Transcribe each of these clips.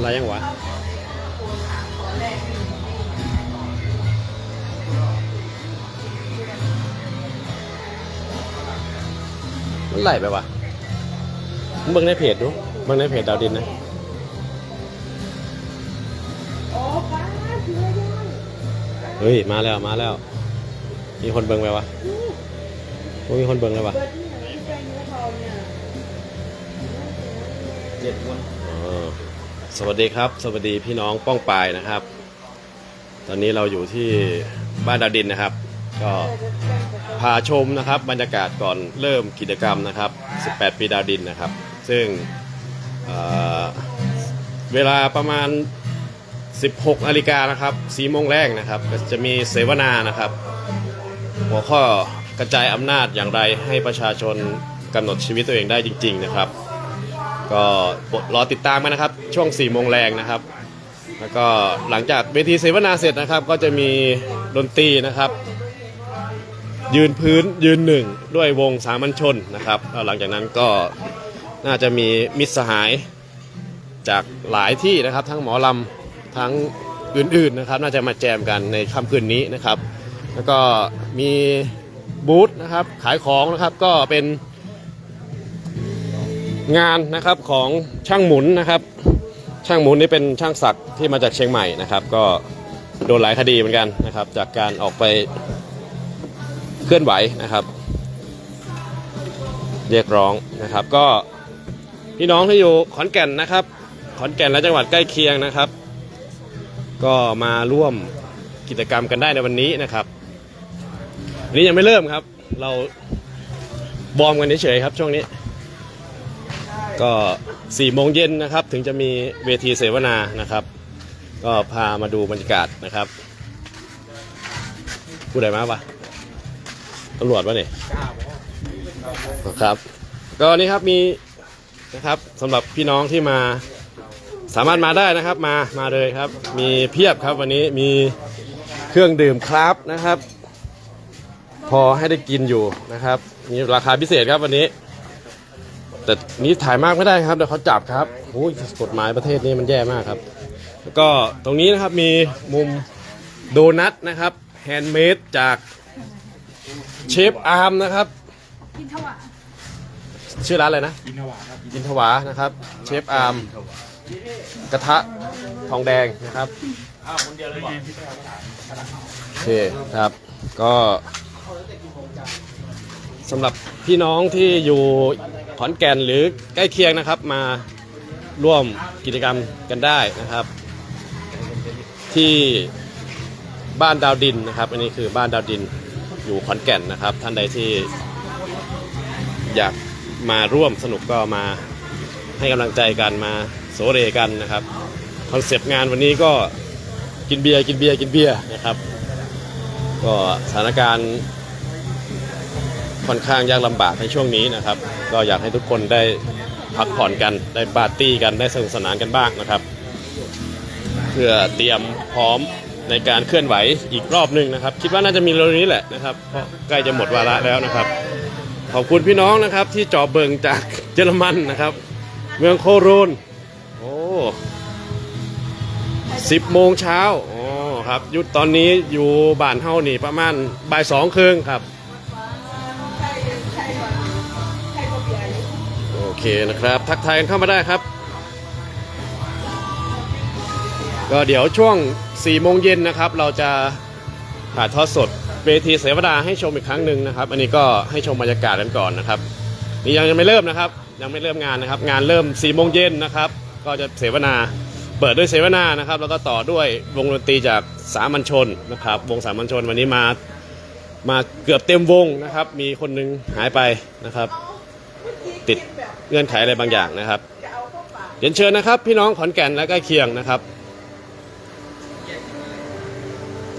อะไรยังวะมันไหลไปวะมึงเบิ่งในเพจดูเบิ่งในเพจดาวดินนะเฮ้ย มาแล้ว มาแล้ว มีคนเบิ่งไหมวะโอ้มีคนเบิ่งเลยวะเปิดที่ไหนใจเนื้อทองเนี่ยเจ็ดคนอ๋อ สวัสดีครับ สวัสดีพี่น้องป้องปายนะครับ ตอนนี้เราอยู่ที่บ้านดาวดินนะครับ ก็พาชมนะครับบรรยากาศก่อนเริ่มกิจกรรมนะครับ 18 ปีดาวดินนะครับ ซึ่งเเวลาประมาณ 16นาฬิกานะครับ4โมงแรกนะครับ จะมีเสวนานะครับ หัวข้อกระจายอำนาจอย่างไรให้ประชาชนกำหนดชีวิตตัวเองได้จริง ๆ นะครับ ก็รอติดตามกันนะครับ ช่วง4โมงแรงนะครับ แล้วก็หลังจากเวทีเสวนาเสร็จนะครับ ก็จะมีดนตรีนะครับ ยืนพื้นยืนหนึ่งด้วยวงสามัญชนนะครับแล้วหลังจากนั้นก็น่าจะมีมิตรสหายจากหลายที่นะครับ ทั้งหมอลำทั้งอื่นๆนะครับ น่าจะมาแจมกันในค่ำคืนนี้นะครับ แล้วก็มีบูธนะครับขายของนะครับก็เป็น งานนะครับของช่างหมุนนะครับ ช่างหมุนนี่เป็นช่างศักดิ์ที่มาจากเชียงใหม่นะครับ ก็โดนหลายคดีเหมือนกันนะครับ จากการออกไปเคลื่อนไหวนะครับ เรียกร้องนะครับ ก็พี่น้องที่อยู่ขอนแก่นนะครับ ขอนแก่นและจังหวัดใกล้เคียงนะครับ ก็มาร่วมกิจกรรมกันได้ในวันนี้นะครับวันนี้ยังไม่เริ่มครับ เราบอมกันเฉยๆครับช่วงนี้ ก็4โมงเย็นนะครับถึงจะมีเวทีเสวนานะครับ ก็พามาดูบรรยากาศนะครับผู้ใดมาปะตำรวจวะเนี่ยครับ ก็นี่ครับมีนะครับสำหรับพี่น้องที่มาสามารถมาได้นะครับมามาเลยครับ มีเพียบครับวันนี้มีเครื่องดื่มครับนะครับ พอให้ได้กินอยู่นะครับมีราคาพิเศษครับวันนี้ แต่นี้ถ่ายมากไม่ได้ครับเดี๋ยวเขาจับครับโอ้ยกฎหมายประเทศนี้มันแย่มากครับ แล้วก็ตรงนี้นะครับมีมุมโดนัทนะครับแฮนด์เมดจากเชฟอาร์มนะครับ กินถวาชื่อร้านอะไรนะอินทวาครับอินทวานะครับเชฟอาร์มกระทะทองแดงนะครับอ้คนเดียวเลยโอเคครับก็สำหรับพี่น้องที่อยู่ ขอนแก่นหรือใกล้เคียงนะครับ มาร่วมกิจกรรมกันได้นะครับ ที่บ้านดาวดินนะครับ อันนี้คือบ้านดาวดินอยู่ขอนแก่นนะครับ ท่านใดที่ อยากมาร่วมสนุกก็มาให้กำลังใจกันมาโสเรกันนะครับคอนเซปต์งานวันนี้ก็กินเบียร์กินเบียร์กินเบียร์นะครับ ก็สถานการณ์ ค่อนข้างยากลำบากในช่วงนี้นะครับ ก็อยากให้ทุกคนได้พักผ่อนกันได้ปาร์ตี้กันได้สนุกสนานกันบ้างนะครับ เพื่อเตรียมพร้อมในการเคลื่อนไหวอีกรอบหนึ่งนะครับ คิดว่าน่าจะมีเร็วนี้แหละนะครับเพราะใกล้จะหมดวาระแล้วนะครับ ขอบคุณพี่น้องนะครับที่จอเบิงจากเยอรมันนะครับ เมืองโคโรนโอ้สิบโมงเช้าอ๋อครับยุดตอนนี้อยู่บ้านเฮานี่ประมาณบ่ายสองครึ่งครับ เคนะครับ ทักทายกันเข้ามาได้ครับ ก็เดี๋ยวช่วง4โมงเย็นนะครับ เราจะถ่ายทอดสดเวทีเสวนาให้ชมอีกครั้งหนึ่งนะครับ อันนี้ก็ให้ชมบรรยากาศกันก่อนนะครับนี่ยังยังไม่เริ่มนะครับ ยังไม่เริ่มงานนะครับ งานเริ่ม4โมงเย็นนะครับ ก็จะเสวนาเปิดด้วยเสวนานะครับ แล้วก็ต่อด้วยวงดนตรีจากสามัญชนนะครับ วงสามัญชนวันนี้มามาเกือบเต็มวงนะครับ มีคนหนึงหายไปนะครับ ติดเงื่อนไขอะไรบางอย่างนะครับเรียนเชิญนะครับ พี่น้องขอนแก่นและใกล้เคียงนะครับ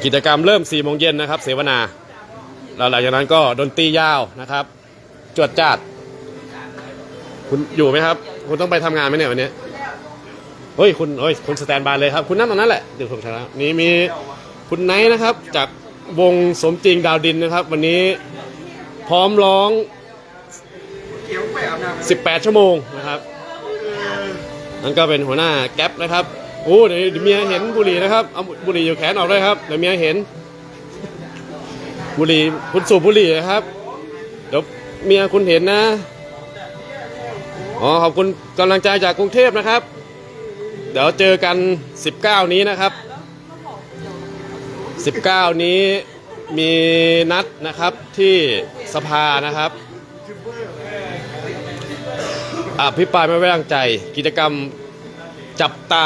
กิจกรรมเริ่ม4โมงเย็นนะครับ เสวนาแล้วหลังจากนั้นก็ดนตรียาวนะครับ จวดจ้าดคุณอยู่ไหมครับ คุณต้องไปทำงานไหมเนี่ยวันนี้เฮ้ยคุณเฮ้ยคุณสแตนบายเลยครับ คุณนั่งตรงนั้นแหละเดี๋ยวผมชนะนี่มีคุณไนท์นะครับ จากวงสมจริงดาวดินนะครับ วันนี้พร้อมร้อง เขียวไปอาบน้ำ 18 ชั่วโมงนะครับนั่นก็เป็นหัวหน้าแก๊ปนะครับโอ้เดี๋ยวเมียเห็นบุหรี่นะครับเอาบุหรี่อยู่แขนออกเลยครับเดี๋ยวเมียเห็น บุหรี่คุณสูบบุหรี่นะครับเดี๋ยวเมียคุณเห็นนะอ๋อขอบคุณกำลังใจจากกรุงเทพนะครับ เดี๋ยวเจอกัน 19 นี้นะครับ 19 นี้มีนัดนะครับที่สภานะครับ อภิปรายไม่ไว้วางใจ กิจกรรมจับตา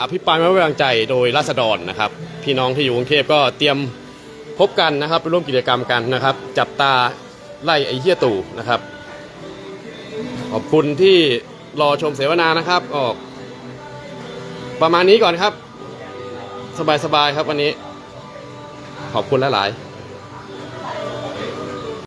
อภิปรายไม่ไว้วางใจโดยราษฎรนะครับ พี่น้องที่อยู่กรุงเทพก็เตรียมพบกันนะครับไปร่วมกิจกรรมกันนะครับ จับตาไล่ไอ้เหี้ยตู่นะครับ ขอบคุณที่รอชมเสวนานะครับ ออก ประมาณนี้ก่อนครับ สบายๆครับวันนี้ ขอบคุณหลายๆ